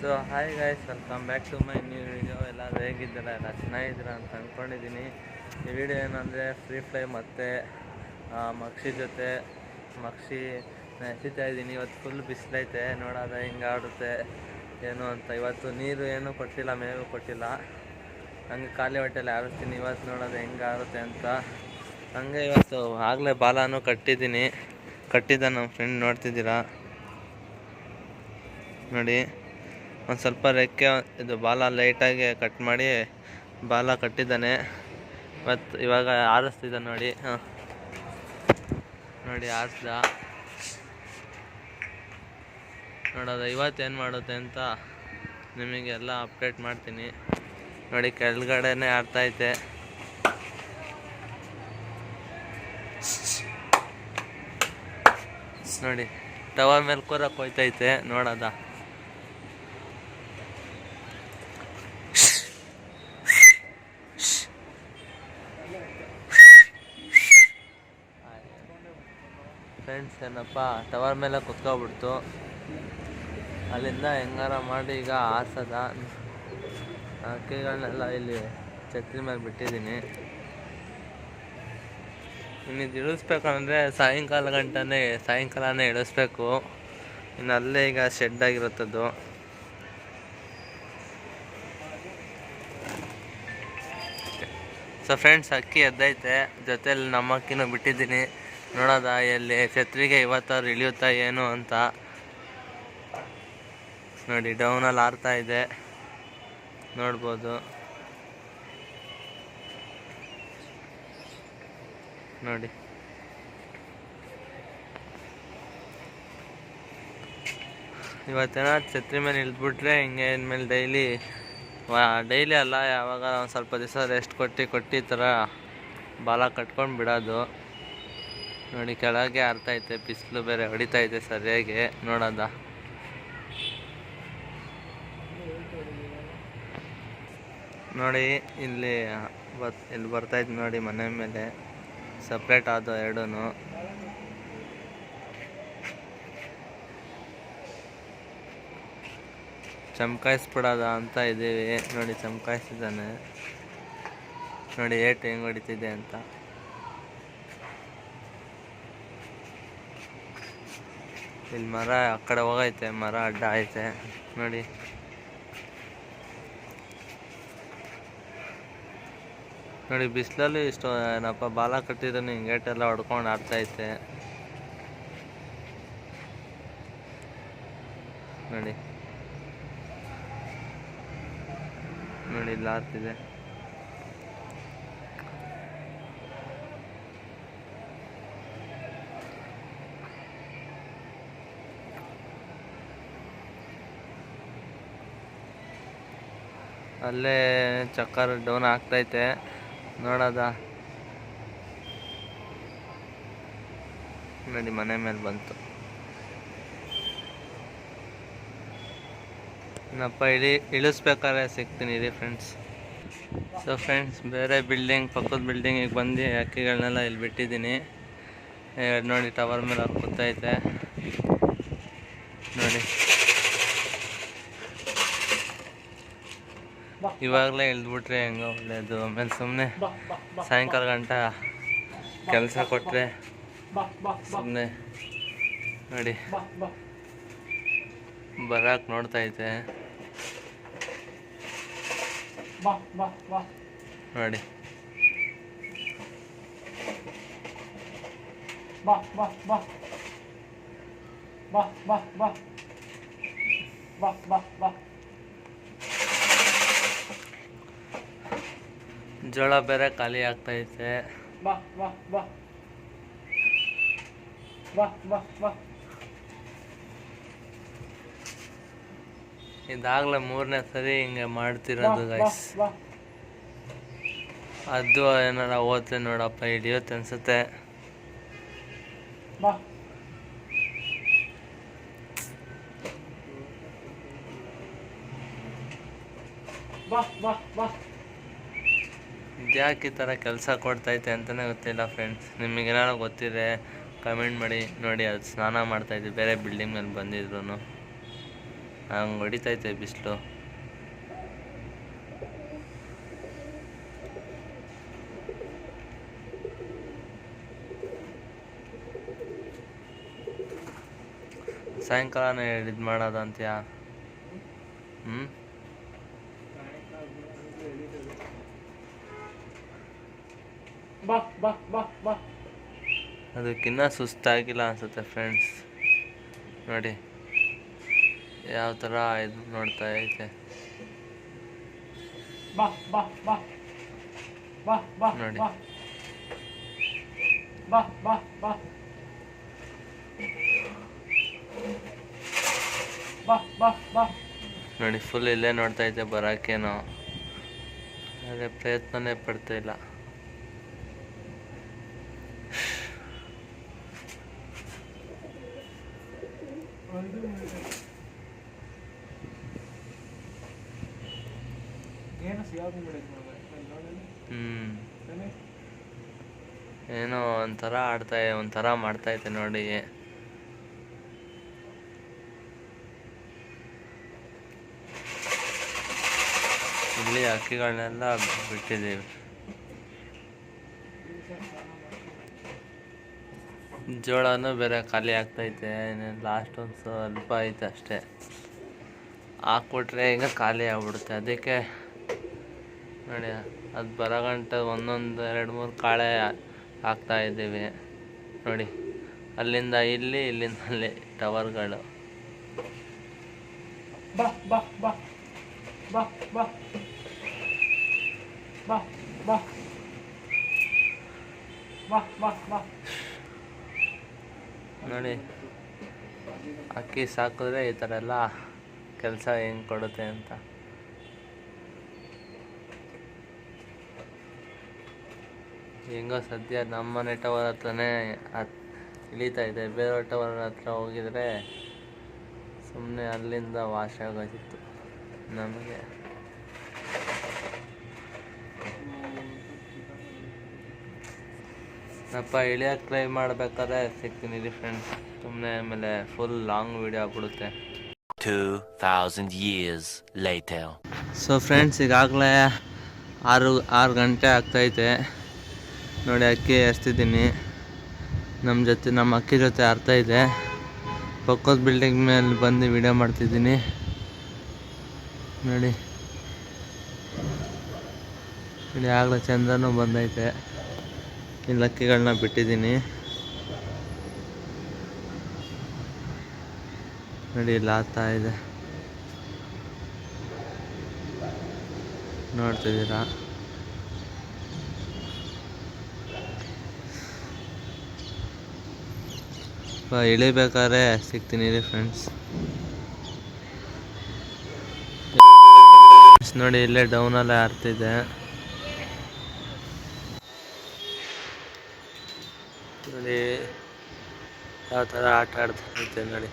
So hi guys welcome back to my new video ಎಲ್ಲರೂ ಹೇಗಿದ್ದೀರಾ? ಎಲ್ಲ ಚೆನ್ನಾಗಿದ್ದೀರ ಅಂತ ಅಂದ್ಕೊಂಡಿದ್ದೀನಿ ಈ ವಿಡಿಯೋ ಏನಂದರೆ ಫ್ರೀ ಫ್ಲೈ ಮತ್ತು ಮಕ್ಷಿ ಜೊತೆ, ಮಕ್ಷಿ ಎಸಿತಾ ಇದ್ದೀನಿ. ಇವತ್ತು ಫುಲ್ ಬಿಸಿಲೈತೆ ನೋಡೋದ ಹಿಂಗೆ ಆಡುತ್ತೆ, ಏನು ಅಂತ. ಇವತ್ತು ನೀರು ಏನೂ ಕೊಟ್ಟಿಲ್ಲ, ಮೇವು ಕೊಟ್ಟಿಲ್ಲ. ಹಂಗೆ ಖಾಲಿ ಹೊಟ್ಟೆಲಿ ಆಡಿಸ್ತೀನಿ. ಇವತ್ತು ನೋಡೋದು ಹೆಂಗೆ ಆಡುತ್ತೆ ಅಂತ. ಹಂಗೆ ಇವತ್ತು ಆಗಲೇ ಬಾಲನೂ ಕಟ್ಟಿದ್ದೀನಿ. ಕಟ್ಟಿದ್ದ ನಮ್ಮ ಫ್ರೆಂಡ್ ನೋಡ್ತಿದ್ದೀರಾ? ನೋಡಿ. ಒಂದು ಸ್ವಲ್ಪ ರೆಕ್ಕೆ, ಇದು ಬಾಲ ಲೈಟಾಗಿ ಕಟ್ ಮಾಡಿ ಬಾಲ ಕಟ್ಟಿದ್ದಾನೆ. ಮತ್ತು ಇವಾಗ ಆರಿಸ್ತಿದ್ದಾನೆ ನೋಡಿ. ಹಾಂ. ನೋಡಿ ಆರಿಸ್ದ. ನೋಡೋದು ಇವತ್ತೇನು ಮಾಡುತ್ತೆ ಅಂತ ನಿಮಗೆಲ್ಲ ಅಪ್ಡೇಟ್ ಮಾಡ್ತೀನಿ. ನೋಡಿ, ಕೆಳಗಡೆನೇ ಆಡ್ತೈತೆ ನೋಡಿ ಟವರ್ ಮೇಲೆ ಕೂರಕ್ಕೆ ಹೋಯ್ತೈತೆ, ನೋಡೋದ? ಫ್ರೆಂಡ್ಸ್, ಏನಪ್ಪ ಟವರ್ ಮೇಲೆ ಕುತ್ಕೊಬಿಡ್ತು. ಅಲ್ಲಿಂದ ಹೆಂಗಾರ ಮಾಡಿ ಈಗ ಆಸದ ಅಕ್ಕಿಗಳನ್ನೆಲ್ಲ ಇಲ್ಲಿ ಛತ್ರಿ ಮೇಲೆ ಬಿಟ್ಟಿದ್ದೀನಿ. ಇನ್ನು ಇದು ಇಳಿಸ್ಬೇಕಂದ್ರೆ ಸಾಯಂಕಾಲ ಗಂಟನೇ, ಸಾಯಂಕಾಲನೇ ಇಳಿಸ್ಬೇಕು. ಇನ್ನು ಅಲ್ಲೇ ಈಗ ಶೆಡ್ ಆಗಿರುತ್ತದ್ದು ಸೊ ಫ್ರೆಂಡ್ಸ್ ಅಕ್ಕಿ ಎದ್ದೈತೆ. ಜೊತೇಲಿ ನಮ್ಮ ಅಕ್ಕಿನೂ ಬಿಟ್ಟಿದ್ದೀನಿ. ನೋಡೋದ, ಎಲ್ಲಿ ಛತ್ರಿಗೆ ಇವತ್ತಾರು ಇಳಿಯುತ್ತಾ ಏನು ಅಂತ. ನೋಡಿ ಡೌನಲ್ಲಿ ಆರ್ತಾ ಇದೆ. ನೋಡ್ಬೋದು. ನೋಡಿ. ಇವತ್ತೇನೋ ಛತ್ರಿ ಮೇಲೆ ಇಳಿದ್ಬಿಟ್ರೆ ಹಿಂಗೆ ಇನ್ಮೇಲೆ ಡೈಲಿ ಡೈಲಿ ಅಲ್ಲ, ಯಾವಾಗ ಒಂದು ಸ್ವಲ್ಪ ದಿವಸ ರೆಸ್ಟ್ ಕೊಟ್ಟು ಕೊಟ್ಟು ಈ ಥರ ಬಾಲ ಕಟ್ಕೊಂಡು ಬಿಡೋದು. ನೋಡಿ, ಕೆಳಗೆ ಆರ್ತೈತೆ ಬಿಸಿಲು ಬೇರೆ ಹೊಡಿತಾ ಇದೆ ಸರಿಯಾಗಿ. ನೋಡೋದ? ನೋಡಿ, ಇಲ್ಲಿ ಬತ್ ಇಲ್ಲಿ ಬರ್ತೈತೆ ನೋಡಿ, ಮನೆ ಮೇಲೆ. ಸಪ್ರೇಟ್ ಆದ ಎರಡೂ ಚಮಕಾಯಿಸ್ಬಿಡೋದ ಅಂತ ಇದ್ದೀವಿ. ನೋಡಿ ಚಮಕಾಯಿಸ್ತಿದ್ದಾನೆ ನೋಡಿ, ಏಟು ಹೆಂಗೆ ಹೊಡಿತಿದೆ ಅಂತ. ಇಲ್ಲಿ ಮರ ಆ ಕಡೆ ಹೋಗೈತೆ, ಮರ ಅಡ್ಡ ಐತೆ, ನೋಡಿ. ನೋಡಿ, ಬಿಸಿಲಲ್ಲಿ ಇಷ್ಟು ಏನಪ್ಪ, ಬಾಲ ಕಟ್ಟಿದ್ರೆ ಹಿಂಗೇಟೆಲ್ಲ ಹೊಡ್ಕೊಂಡು ಆಡ್ತೈತೆ ನೋಡಿ. ನೋಡಿ, ಇಲ್ಲಿ ಆಡ್ತಿದೆ ಅಲ್ಲೇ ಚಕ್ಕರ್ ಡೌನ್ ಆಗ್ತೈತೆ. ನೋಡೋದ? ನೋಡಿ, ಮನೆ ಮೇಲೆ ಬಂತು. ನಪ್ಪ, ಇಳಿ, ಇಳಿಸ್ಬೇಕಾದ್ರೆ ಸಿಗ್ತೀನಿ ರೀ ಫ್ರೆಂಡ್ಸ್ ಸೊ ಫ್ರೆಂಡ್ಸ್ ಬೇರೆ ಬಿಲ್ಡಿಂಗ್ ಪಕ್ಕದ ಬಿಲ್ಡಿಂಗಿಗೆ ಬಂದು ಅಕ್ಕಿಗಳನ್ನೆಲ್ಲ ಇಲ್ಲಿ ಬಿಟ್ಟಿದ್ದೀನಿ. ನೋಡಿ ಟವರ್ ಮೇಲೆ ಅವ್ರು ಕೂತೈತೆ. ನೋಡಿ. ಇವಾಗಲೇ ಇಳಿದ್ಬಿಟ್ರೆ ಹೆಂಗೋ ಒಳ್ಳೆಯದು ಆಮೇಲೆ ಸುಮ್ಮನೆ ಸಾಯಂಕಾಲ ಗಂಟ ಕೆಲಸ ಕೊಟ್ಟರೆ ಸುಮ್ಮನೆ ನೋಡಿ. ಬರಕ್ಕೆ ನೋಡ್ತಾ ಬಾ ನೋಡಿ. ಜೋಳ ಬೇರೆ ಖಾಲಿ ಆಗ್ತೈತೆ ಇದಾಗಲೇ ಮೂರನೇ ಸರಿ ಹಿಂಗೆ ಮಾಡ್ತಿರೋದು ಗೈಸ್ ಅದು ಏನಾರ ಓದ್ತೆ ನೋಡಪ್ಪ ಹಿಡಿಯುತ್ತೆ ಅನ್ಸುತ್ತೆ. ಇದ್ಯಾಕೆ ಈ ಥರ ಕೆಲಸ ಕೊಡ್ತೈತೆ ಅಂತಲೇ ಗೊತ್ತಿಲ್ಲ ಫ್ರೆಂಡ್ಸ್ ನಿಮಗೇನಾರು ಗೊತ್ತಿದೆ ಕಮೆಂಟ್ ಮಾಡಿ. ನೋಡಿ, ಅದು ಸ್ನಾನ ಮಾಡ್ತಾಯಿದ್ವಿ ಬೇರೆ ಬಿಲ್ಡಿಂಗ್ ಮೇಲೆ ಬಂದಿದ್ರು ಹಂಗೆ ಹೊಡಿತೈತೆ ಬಿಸಿಲು. ಸಾಯಂಕಾಲನೇ ಇದು ಮಾಡೋದಂತ್ಯಾ? ಹ್ಞೂ ಅದಕ್ಕಿನ್ನ ಸುಸ್ತಾಗಿಲ್ಲ ಅನ್ಸುತ್ತೆ ಫ್ರೆಂಡ್ಸ್ ನೋಡಿ ಯಾವ ಥರ ಇದು ನೋಡ್ತಾ ಐತೆ. ಬಾ ಬಾ ಬಾ. ಬಾ ಬಾ ನೋಡಿ. ಬಾ. ಬಾ ಬಾ ಬಾ. ಬಾ ಬಾ ಬಾ. ನೋಡಿ ಫುಲ್ ಇಲ್ಲೇ ನೋಡ್ತಾ ಐತೆ ಬರೋಕ್ಕೇನೋ ಆದರೆ ಪ್ರಯತ್ನನೇ ಪಡ್ತಾ ಇಲ್ಲ. ಏನು ಒಂಥರ ಆಡ್ತಾ ಒಂಥರ ಮಾಡ್ತಾ ಇದೆ ನೋಡಿ. ಇಲ್ಲಿ ಅಕ್ಕಿಗಳನ್ನೆಲ್ಲ ಬಿಟ್ಟಿದ್ದೀವಿ. ಜೋಳನೂ ಬೇರೆ ಖಾಲಿ ಆಗ್ತೈತೆ ಲಾಸ್ಟ್ ಒಂದು ಸ್ವಲ್ಪ ಐತೆ ಅಷ್ಟೇ. ಹಾಕ್ಬಿಟ್ರೆ ಈಗ ಖಾಲಿ ಆಗ್ಬಿಡುತ್ತೆ. ಅದಕ್ಕೆ ನೋಡಿ ಅದು ಬರಗಂಟ ಒಂದೊಂದು ಎರಡು ಮೂರು ಕಾಳೆ ಹಾಕ್ತಾ ಇದ್ದೀವಿ. ನೋಡಿ ಅಲ್ಲಿಂದ ಇಲ್ಲಿ ಇಲ್ಲಿಂದ ಅಲ್ಲಿ ಟವರ್ಗಳು ನೋಡಿ ಅಕ್ಕಿ ಸಾಕಿದ್ರೆ ಈ ಥರ ಎಲ್ಲ ಕೆಲಸ ಹೆಂಗೆ ಕೊಡುತ್ತೆ ಅಂತ. ಹೆಂಗೋ ಸದ್ಯ ನಮ್ಮನೆ ಟವರ್ ಹತ್ರನೇ ಹತ್ ಇಳಿತಾ ಇದೆ. ಬೇರೆ ಟವರ್ ಹತ್ರ ಹೋಗಿದ್ರೆ ಸುಮ್ಮನೆ ಅಲ್ಲಿಂದ ವಾಶ್ ಆಗೋದಿತ್ತು ನಮಗೆ. ಅಪ್ಪ ಇಳಿಯೋಕೆ ಟ್ರೈ ಮಾಡಬೇಕಾದ್ರೆ ಸಿಗ್ತೀನಿ ಫ್ರೆಂಡ್ಸ್ ಸುಮ್ಮನೆ ಆಮೇಲೆ ಫುಲ್ ಲಾಂಗ್ ವಿಡಿಯೋ ಆಗ್ಬಿಡುತ್ತೆ. 2,000 ಇಯರ್ಸ್ ಲೈಟ್ ಸೊ ಫ್ರೆಂಡ್ಸ್ ಈಗಾಗಲೇ ಆರು ಆರು ಗಂಟೆ ಆಗ್ತೈತೆ. ನೋಡಿ ಅಕ್ಕಿ ಹರಿಸ್ತಿದ್ದೀನಿ ನಮ್ಮ ಜೊತೆ ನಮ್ಮ ಅಕ್ಕಿ ಜೊತೆ ಅರ್ಥ ಇದೆ. ಪಕ್ಕದ ಬಿಲ್ಡಿಂಗ್ ಮೇಲೆ ಬಂದು ವಿಡಿಯೋ ಮಾಡ್ತಿದ್ದೀನಿ. ನೋಡಿ. ಇಲ್ಲಿ ಆಗಲೇ ಚಂದ್ರನೂ ಬಂದೈತೆ. ಇಲ್ಲಿ ಅಕ್ಕಿಗಳನ್ನ ಬಿಟ್ಟಿದ್ದೀನಿ. ನೋಡಿ, ಇಲ್ಲಿ ಆಗ್ತಾ ಇದೆ. ನೋಡ್ತಿದ್ದೀರಾ? ಇಳಿಬೇಕಾದ್ರೆ ಸಿಗ್ತೀನಿ ಇಲ್ಲಿ ಫ್ರೆಂಡ್ಸ್ ನೋಡಿ, ಇಲ್ಲೇ ಡೌನಲ್ಲೇ ಆಡ್ತಿದ್ದೆ. ನೋಡಿ, ಯಾವ ಥರ ಆಟ ಆಡ್ತಿರುತ್ತೆ ನೋಡಿ.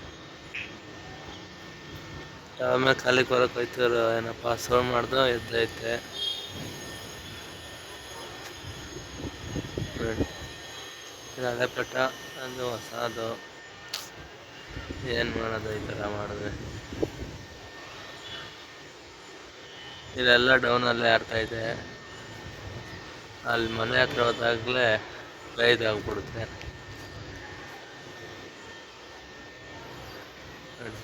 ಆಮೇಲೆ ಕಾಲಿಗೆ ಬರೋಕೆ ಹೋಯ್ತಿದ್ರು, ಏನಪ್ಪ ಸೌಂಡ್ ಮಾಡ್ದು ಎದ್ದೈತೆ. ನೋಡಿ ಪಟ್ಟ. ಅದು ಹೊಸದು, ಏನು ಮಾಡೋದು ಈ ಥರ ಮಾಡಿದ್ರೆ. ಇಲ್ಲೆಲ್ಲ ಡೌನಲ್ಲೇ ಇದೆ ಅಲ್ಲಿ ಮನೆ ಹತ್ರ ಹೋದಾಗಲೇ ಕೈದಾಗ್ಬಿಡುತ್ತೆ ನೋಡಿ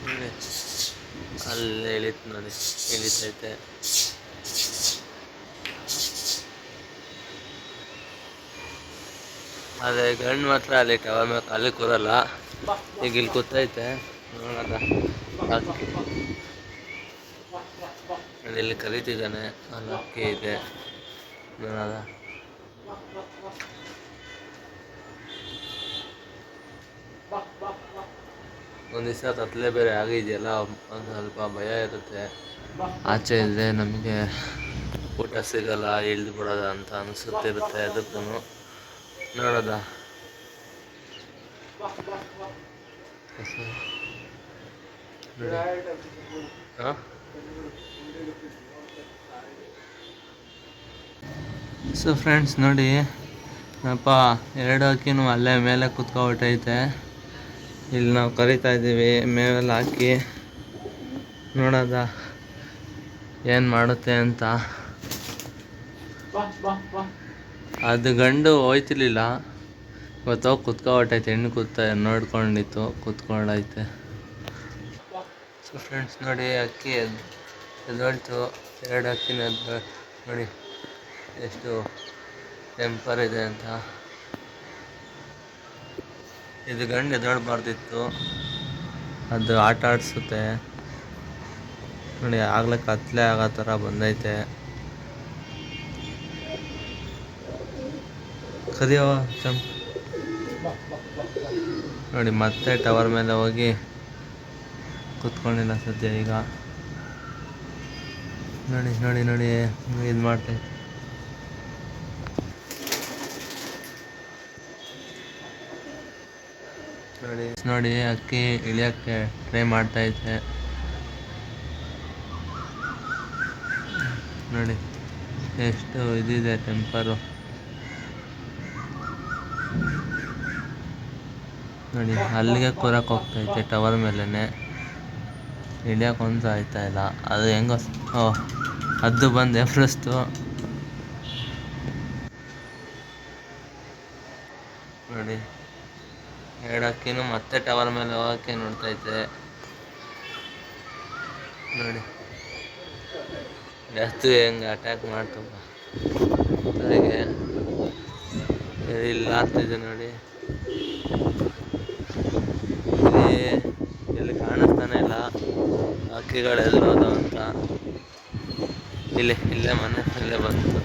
ನೋಡಿ ಅಲ್ಲಿ ಎಳಿತು ನೋಡಿ, ಎಳಿತೈತೆ. ಅದೇ ಗಂಡು ಮಾತ್ರ ಅಲ್ಲಿ ಟವರ್ ಮೇಲೆ ಅಲ್ಲಿ ಕೂರಲ್ಲ. ಈಗ ಇಲ್ಲಿ ಕೂತೈತೆ. ನೋಡೋಣ. ಇಲ್ಲಿ ಕರೀತಿದ್ದಾನೆ. ಅಲ್ಲಿ ಅಕ್ಕಿ ಇದೆ. ನೋಡೋಣ. ಒಂದು ದಿವಸ ಕತ್ಲೆ ಬೇರೆ ಆಗಿದೆಯಲ್ಲ, ಒಂದು ಸ್ವಲ್ಪ ಭಯ ಇರುತ್ತೆ. ಆಚೆ ಇದ್ದರೆ ನಮಗೆ ಊಟ ಸಿಗಲ್ಲ, ಇಳಿದು ಬಿಡೋದ ಅಂತ ಅನಿಸುತ್ತಿರುತ್ತೆ ಅದಕ್ಕೂ ನೋಡೋದ? ಸೊ ಫ್ರೆಂಡ್ಸ್ ನೋಡಿ, ನಪ್ಪ ಎರಡು ಅಕ್ಕಿನೂ ಅಲ್ಲೇ ಮೇಲೆ ಕುತ್ಕೊಬಿಟ್ಟೈತೆ. ಇಲ್ಲಿ ನಾವು ಕರಿತಾ ಇದ್ದೀವಿ, ಮೇವೆಲ್ಲ ಹಾಕಿ. ನೋಡೋದ ಏನು ಮಾಡುತ್ತೆ ಅಂತ. ಅದು ಗಂಡು ಹೋಯ್ತಿರ್ಲಿಲ್ಲ. ಇವತ್ತು ಹೋಗಿ ಕುತ್ಕೊಬಿಟ್ಟೈತೆ ಹೆಣ್ಣು ಕೂತ, ನೋಡ್ಕೊಂಡಿತ್ತು, ಕುತ್ಕೊಂಡೈತೆ. ಸೊ ಫ್ರೆಂಡ್ಸ್ ನೋಡಿ, ಅಕ್ಕಿ ಎದ್ ಎದ್ದೋಳ್ತು ಎರಡು ಅಕ್ಕಿನ ನೋಡಿ, ಎಷ್ಟು ಟೆಂಪರ್ ಇದೆ ಅಂತ. ಇದು ಗಂಡು ಎದ್ದೊಳ್ಬಾರ್ದಿತ್ತು. ಅದು ಆಟ ಆಡಿಸುತ್ತೆ. ನೋಡಿ ಆಗಲೇ ಕತ್ಲೆ ಆಗೋ ಥರ ಬಂದೈತೆ. ಕದಿಯವ ಚಮ್ ನೋಡಿ, ಮತ್ತೆ ಟವರ್ ಮೇಲೆ ಹೋಗಿ ಕುತ್ಕೊಂಡಿಲ್ಲ ಸದ್ಯ ಈಗ. ನೋಡಿ ನೋಡಿ ನೋಡಿ, ಇದು ಮಾಡ್ತೈತೆ ನೋಡಿ, ಅಕ್ಕಿ ಇಳಿಯೋಕ್ಕೆ ಟ್ರೈ ಮಾಡ್ತಾಯಿದ್ದೆ ನೋಡಿ, ಎಷ್ಟು ಇದಿದೆ ಟೆಂಪರು ನೋಡಿ, ಅಲ್ಲಿಗೆ ಕೂರಕ್ಕೆ ಹೋಗ್ತೈತೆ ಟವರ್ ಮೇಲೇ ಇಳಿಯೋಕೆ ಒಂದು ಆಯ್ತಾ ಇಲ್ಲ. ಅದು ಹೆಂಗೋ ಓಹ್ ಅದು ಬಂದು ಎಫ್ರಸ್ತು ನೋಡಿ ಎರಡು ಮತ್ತೆ ಟವರ್ ಮೇಲೆ ಹೋಗೋಕೆ ನೋಡ್ತಾ ಇದ್ದೆ. ನೋಡಿ. ಜಾಸ್ತಿ ಹೆಂಗೆ ಅಟ್ಯಾಕ್ ಮಾಡ್ತಪ್ಪ ಇಲ್ಲ ಆಗ್ತಿದೆ ನೋಡಿ. ಇಲ್ಲಿ ಇಲ್ಲಿ ಕಾಣಿಸ್ತಾನೆ ಇಲ್ಲ. ಹಕ್ಕಿಗಳು ಎದುರೋದು ಅಂತ. ಇಲ್ಲಿ, ಇಲ್ಲೇ ಮನೆ ಇಲ್ಲೇ ಬಂತು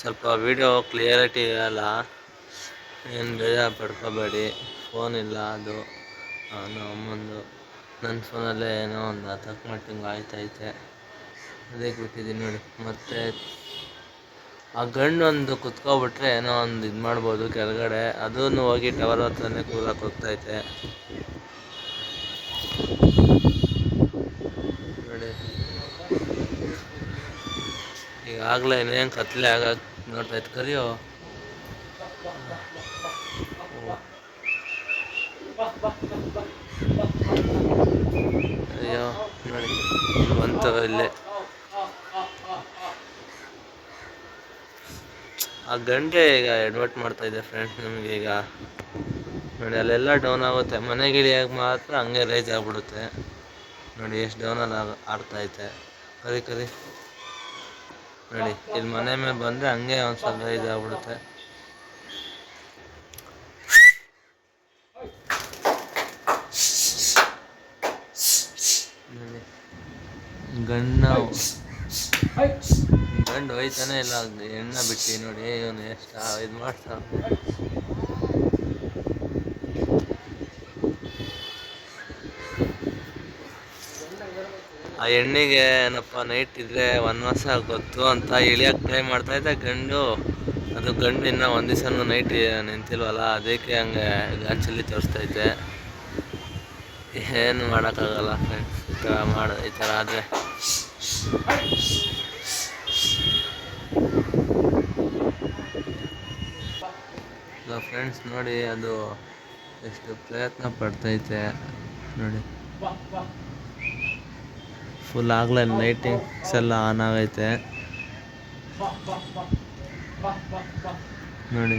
ಸ್ವಲ್ಪ ವಿಡಿಯೋ ಕ್ಲಿಯರಿಟಿ ಇರಲ್ಲ. ಏನು ಬೇಜಾರು ಪಡ್ಕೋಬೇಡಿ. ಫೋನ್ ಇಲ್ಲ ಅದು. ನಮ್ಮ ಅಮ್ಮಂದು ನನ್ನ ಫೋನಲ್ಲೇ ಏನೋ ಒಂದು ಹತ್ತಕ್ಕೆ ಮಟ್ಟಿಂಗ್ ಆಯ್ತೈತೆ. ಅದಕ್ಕೆ ಬಿಟ್ಟಿದ್ದೀನಿ ನೋಡಿ. ಮತ್ತೆ, ಆ ಗಂಡು ಒಂದು ಕುತ್ಕೊಬಿಟ್ರೆ ಏನೋ ಒಂದು ಇದು ಮಾಡ್ಬೋದು ಕೆಳಗಡೆ. ಅದನ್ನು ಹೋಗಿ ಟವರ್ ಹತ್ರನೇ ಕೂಲಕ್ಕೆ ಹೋಗ್ತೈತೆ. ನೋಡಿ. ಈಗಾಗಲೇ ಇನ್ನೇನು ಕತ್ಲೆ ನೋಡ್ತಾ ನೋಡ್ತೈತೆ ಕರಿಯೋ. ನೋಡಿ ಇಲ್ಲೇ ಆ ಗಂಟೆ ಈಗ ಎಡ್ವರ್ಟ್ ಮಾಡ್ತಾ ಇದೆ ಫ್ರೆಂಡ್ಸ್ ನಮಗೆ ಈಗ. ನೋಡಿ, ಅಲ್ಲೆಲ್ಲ ಡೌನ್ ಆಗುತ್ತೆ. ಮನೆಗೆ ಇಳಿಯಾಗ ಮಾತ್ರ ಹಂಗೆ ರೈಸ್ ಆಗ್ಬಿಡುತ್ತೆ. ನೋಡಿ, ಎಷ್ಟು ಡೌನಲ್ಲಿ ಆಡ್ತಾ ಐತೆ. ಕರಿ ಕರಿ. ನೋಡಿ, ಇಲ್ಲಿ ಮನೆ ಮೇಲೆ ಬಂದರೆ ಹಂಗೆ ಒಂದು ಸ್ವಲ್ಪ ರೈಸ್ ಆಗ್ಬಿಡುತ್ತೆ ಗಂಡ ಗಂಡು ಹೋಯ್ತಾನೆ ಇಲ್ಲ, ಎಣ್ಣೆ ಬಿಟ್ಟು ನೋಡಿ ಇವನು ಎಷ್ಟು ಇದು ಮಾಡ್ತಾ ಆ ಎಣ್ಣೆಗೆ ಏನಪ್ಪ ನೈಟ್ ಇದ್ರೆ ವನವಾಸ ಗೊತ್ತು ಅಂತ ಇಳಿಯಕ್ಕೆ ಟ್ರೈ ಮಾಡ್ತಾ ಇದ್ದೆ ಗಂಡು. ಅದು ಗಂಡು ಇನ್ನ ಒಂದು ದಿವಸನೂ ನೈಟ್ ನಿಂತಿಲ್ವಲ್ಲ, ಅದಕ್ಕೆ ಹಂಗೆ ಗಾಂಚಲ್ಲಿ ತೋರಿಸ್ತೈತೆ ಏನು ಮಾಡೋಕ್ಕಾಗಲ್ಲ ಫ್ರೆಂಡ್ಸ್ ಮಾಡ ಈ ಥರ ಆದರೆ. ಫ್ರೆಂಡ್ಸ್ ನೋಡಿ ಅದು ಎಷ್ಟು ಪ್ರಯತ್ನ ಪಡ್ತೈತೆ. ನೋಡಿ. ಫುಲ್ ಆಗಲೇ ಲೈಟಿಂಗ್ಸ್ ಎಲ್ಲ ಆನ್ ಆಗೈತೆ. ನೋಡಿ.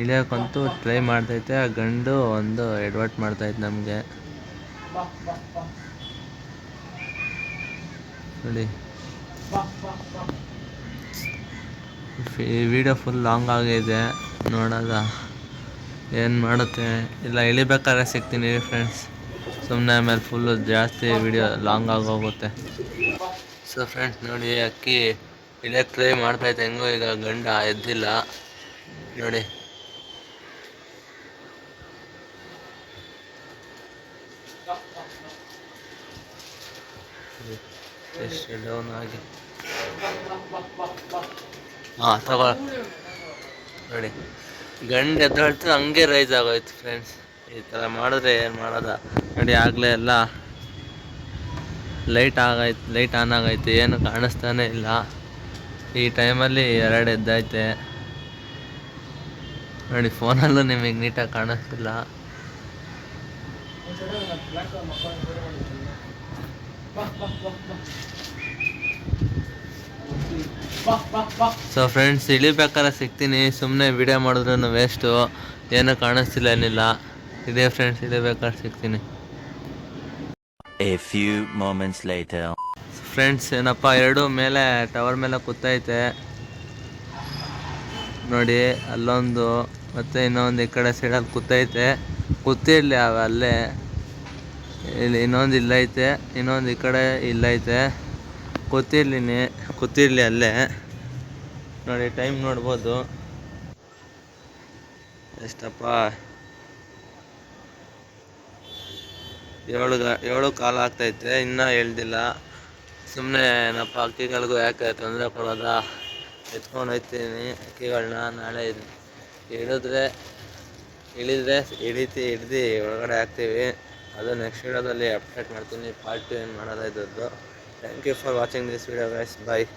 ಇಳಿಯೋಕ್ಕಂತೂ ಟ್ರೈ ಮಾಡ್ತೈತೆ. ಆ ಗಂಡು ಒಂದು ಎಡ್ವರ್ಟ್ ಮಾಡ್ತೈತೆ ನಮಗೆ. ನೋಡಿ. ವಿಡಿಯೋ ಫುಲ್ ಲಾಂಗ್ ಆಗಿದೆ. ನೋಡೋದ? ಏನು ಮಾಡುತ್ತೆ? ಇಲ್ಲ, ಇಳಿಬೇಕಾದ್ರೆ ಸಿಗ್ತೀನಿ ಫ್ರೆಂಡ್ಸ್ ಸುಮ್ಮನೆ ಆಮೇಲೆ ಫುಲ್ಲು ಜಾಸ್ತಿ ವಿಡಿಯೋ ಲಾಂಗ್ ಆಗೋಗುತ್ತೆ ಸೊ ಫ್ರೆಂಡ್ಸ್ ನೋಡಿ, ಅಕ್ಕಿ ಇಳೆ ಟ್ರೈ ಮಾಡ್ತಾಯಿದ್ದೆ ಹೆಂಗೋ ಈಗ ಗಂಡ ಎದ್ದಿಲ್ಲ. ನೋಡಿ. ಎಷ್ಟು ಡೌನ್ ಆಗಿ ಹಾಂ ತಗೋ. ನೋಡಿ. ಗಂಡು ಎದ್ದೇಳ್ತು ಹಂಗೆ ರೈಸ್ ಆಗೋಯ್ತು ಫ್ರೆಂಡ್ಸ್ ಈ ಥರ ಮಾಡಿದ್ರೆ ಏನು ಮಾಡೋದ? ನೋಡಿ, ಆಗಲೇ ಎಲ್ಲ ಲೈಟ್ ಆಗೈತೆ ಲೈಟ್ ಆನ್ ಆಗೈತೆ ಏನು ಕಾಣಿಸ್ತಾನೆ ಇಲ್ಲ. ಈ ಟೈಮಲ್ಲಿ ಎರಡು ಎದ್ದೈತೆ ನೋಡಿ ಫೋನಲ್ಲೂ ನಿಮಗೆ ನೀಟಾಗಿ ಕಾಣಿಸ್ತಿಲ್ಲ. ಸೊ ಫ್ರೆಂಡ್ಸ್ ಇಳಿಬೇಕಾದ್ರೆ ಸಿಗ್ತೀನಿ. ಸುಮ್ಮನೆ ವಿಡಿಯೋ ಮಾಡಿದ್ರೂ ವೇಸ್ಟು ಏನೂ ಕಾಣಿಸ್ತಿಲ್ಲ ಏನಿಲ್ಲ. ಇದೇ ಫ್ರೆಂಡ್ಸ್ ಇಳಿಬೇಕಾದ್ರೆ ಸಿಗ್ತೀನಿ. ಫ್ರೆಂಡ್ಸ್ ಏನಪ್ಪ ಎರಡು ಮೇಲೆ ಟವರ್ ಮೇಲೆ ಕೂತೈತೆ. ನೋಡಿ ಅಲ್ಲೊಂದು ಮತ್ತು ಇನ್ನೊಂದು ಈ ಕಡೆ ಸೈಡಲ್ಲಿ ಕೂತೈತೆ. ಕೂತಿರಲಿ ಅವ ಅಲ್ಲೇ. ಇಲ್ಲಿ ಇನ್ನೊಂದು ಇಲ್ಲೈತೆ ಇನ್ನೊಂದು ಈ ಕಡೆ ಇಲ್ಲೈತೆ. ಕೂತಿರ್ಲಿನಿ ಕೂತಿರ್ಲಿ ಅಲ್ಲೇ. ನೋಡಿ ಟೈಮ್ ನೋಡ್ಬೋದು. ಎಷ್ಟಪ್ಪ. ಏಳು ಏಳು ಕಾಲ ಆಗ್ತೈತೆ, ಇನ್ನೂ ಹೇಳ್ದಿಲ್ಲ. ಸುಮ್ಮನೆ ಏನಪ್ಪ, ಅಕ್ಕಿಗಳಿಗೂ ಯಾಕೆ ತೊಂದರೆ ಕೊಡೋದ? ಎತ್ಕೊಂಡು ಹೋಗ್ತೀನಿ ಅಕ್ಕಿಗಳನ್ನ ನಾಳೆ ಇಳಿದ್ರೆ ಇಳಿದ್ರೆ ಹಿಡಿತಿ, ಹಿಡ್ದು ಒಳಗಡೆ ಹಾಕ್ತೀವಿ. ಅದು ನೆಕ್ಸ್ಟ್ ವಿಡಿಯೋದಲ್ಲಿ ಅಪ್ಡೇಟ್ ಮಾಡ್ತೀನಿ. ಪಾರ್ಟ್ ಟು ಏನು ಮಾಡೋದ Thank you for watching this video guys. Bye.